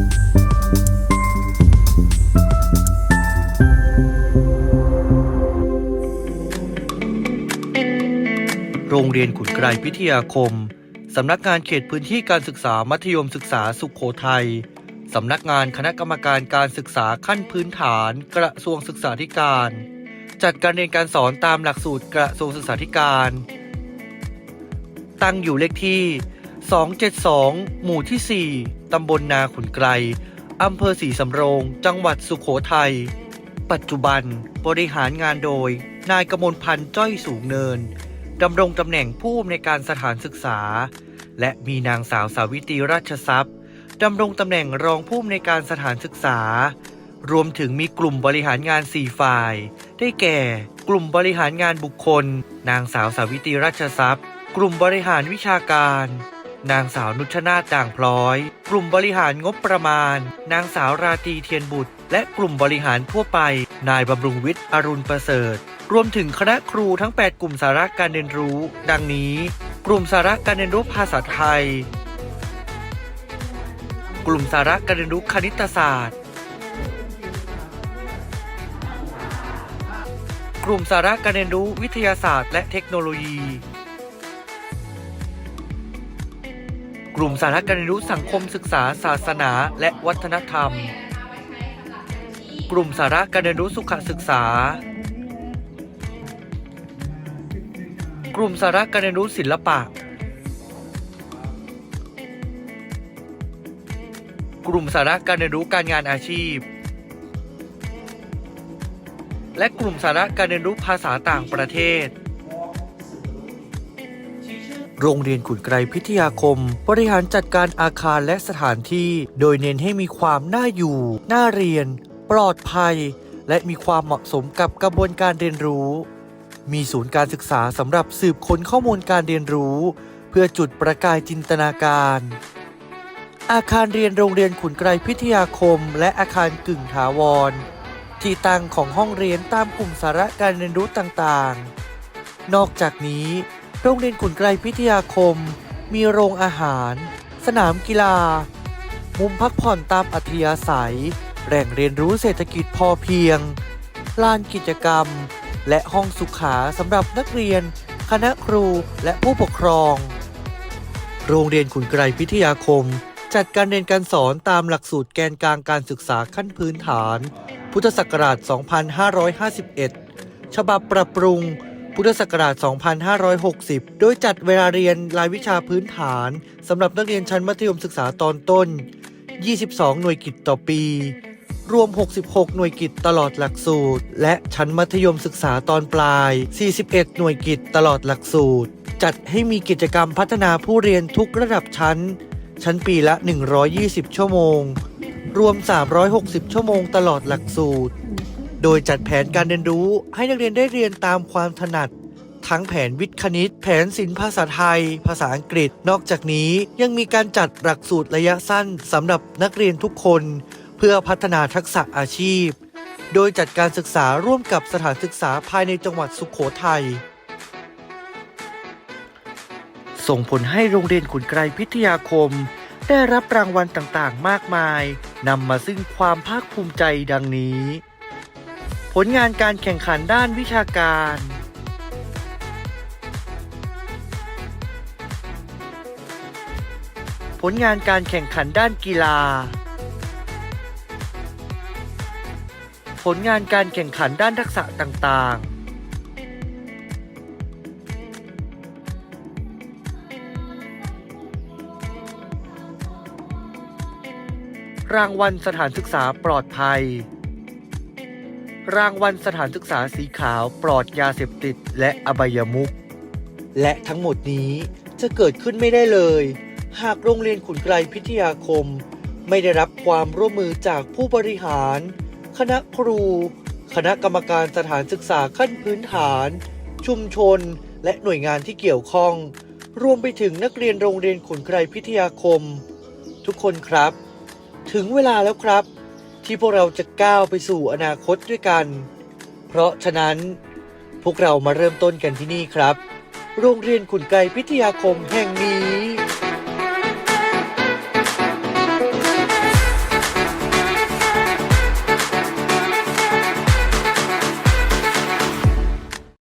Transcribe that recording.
โรงเรียนขุนไกรพิทยาคม สำนักงานเขตพื้นที่การศึกษามัธยมศึกษาสุขโขทัย สำนักงานคณะกรรมการการศึกษาขั้นพื้นฐาน กระทรวงศึกษาธิการ จัดการเรียนการสอนตามหลักสูตรกระทรวงศึกษาธิการ ตั้งอยู่เลขที่ 272 หมู่ที่ 4 ตำบลนาขุนไกรอำเภอศรีสำโรง จังหวัดสุขโขทัย ปัจจุบันบริหารงานโดย นายกมลพันธ์จ้อยสูงเนิน ดำรงตำแหน่งผู้อำนวยการสถานศึกษา และมีนางสาวสาวิตรีราชทรัพย์ ดำรงตำแหน่งรองผู้อำนวยการสถานศึกษา รวมถึงมีกลุ่มบริหารงาน 4 ฝ่าย ได้แก่ กลุ่มบริหารงานบุคคล นางสาวสาวิตรีราชทรัพย์ กลุ่มบริหารวิชาการ นางสาวนุชนาถด่างพลอย กลุ่มบริหารงบประมาณ นางสาวราตรีเทียนบุตร และกลุ่มบริหารทั่วไป นายบำรุงวิทย์อรุณประเสริฐ รวมถึงคณะครูทั้ง 8 กลุ่มสาระการเรียนรู้ ดังนี้ กลุ่มสาระการเรียนรู้ภาษาไทย กลุ่มสาระการเรียนรู้คณิตศาสตร์ กลุ่มสาระการเรียนรู้วิทยาศาสตร์ และเทคโนโลยี ลุ่มสาระการเรียนรู้สังคมศึกษา ศาสนา และวัฒนธรรม กลุ่มสาระการเรียนรู้สุขศึกษา กลุ่มสาระการเรียนรู้ศิลปะ กลุ่มสาระการเรียนรู้การงานอาชีพ และกลุ่มสาระการเรียนรู้ภาษาต่างประเทศ โรงเรียนขุนไกรพิทยาคม บริหารจัดการอาคารและสถานที่ โดยเน้นให้มีความน่าอยู่ น่าเรียน ปลอดภัย และมีความเหมาะสมกับกระบวนการเรียนรู้ มีศูนย์การศึกษาสำหรับสืบค้นข้อมูลการเรียนรู้ เพื่อจุดประกายจินตนาการ อาคารเรียนโรงเรียนขุนไกรพิทยาคม และอาคารกึ่งถาวร ที่ตั้งของห้องเรียนตามกลุ่มสาระการเรียนรู้ต่างๆ นอกจากนี้ โรงเรียนขุนไกรพิทยาคม มีโรงอาหาร สนามกีฬา มุมพักผ่อนตามอัธยาศัย แหล่งเรียนรู้เศรษฐกิจพอเพียง ลานกิจกรรม และห้องสุขาสำหรับนักเรียน คณะครูและผู้ปกครอง โรงเรียนขุนไกรพิทยาคม จัดการเรียนการสอนตามหลักสูตรแกนกลางการศึกษาขั้นพื้นฐาน พุทธศักราช 2551 ฉบับปรับปรุง พุทธศักราช 2560 โดยจัดเวลาเรียนรายวิชาพื้นฐานสำหรับนักเรียนชั้นมัธยมศึกษาตอนต้น 22 หน่วยกิจต่อปี รวม 66 หน่วยกิจตลอดหลักสูตร และชั้นมัธยมศึกษาตอนปลาย 41 หน่วยกิจตลอดหลักสูตร จัดให้มีกิจกรรมพัฒนาผู้เรียนทุกระดับชั้น ชั้นปีละ 120 ชั่วโมง รวม 360 ชั่วโมงตลอดหลักสูตร โดยจัดแผนการเรียนรู้ให้นักเรียนได้เรียนตามความถนัด ทั้งแผนวิทย์คณิต แผนศิลป์ภาษาไทย ภาษาอังกฤษ นอกจากนี้ยังมีการจัดหลักสูตรระยะสั้นสำหรับนักเรียนทุกคน เพื่อพัฒนาทักษะอาชีพ โดยจัดการศึกษาร่วมกับสถานศึกษาภายในจังหวัดสุขโขทัยส่งผลให้โรงเรียนขุนไกรพิทยาคม ได้รับรางวัลต่างๆ มากมายนำมาซึ่งความภาคภูมิใจดังนี้ ผลงานการแข่งขันด้านวิชาการ ผลงานการแข่งขันด้านกีฬา ผลงานการแข่งขันด้านทักษะต่างๆรางวัลสถานศึกษาปลอดภัย รางวัลสถานศึกษาสีขาวปลอดยาเสพติดและอบายมุขและทั้งหมดนี้จะเกิดขึ้นไม่ได้เลย หากโรงเรียนขุนไกรพิทยาคม ไม่ได้รับความร่วมมือจากผู้บริหาร คณะครู คณะกรรมการสถานศึกษาขั้นพื้นฐาน ชุมชน และหน่วยงานที่เกี่ยวข้อง รวมไปถึงนักเรียนโรงเรียนขุนไกรพิทยาคม ทุกคนครับ ถึงเวลาแล้วครับ ที่พวกเราจะก้าวไปสู่อนาคตด้วยกัน เพราะฉะนั้น พวกเรามาเริ่มต้นกันที่นี่ครับ โรงเรียนขุนไกรพิทยาคมแห่งนี้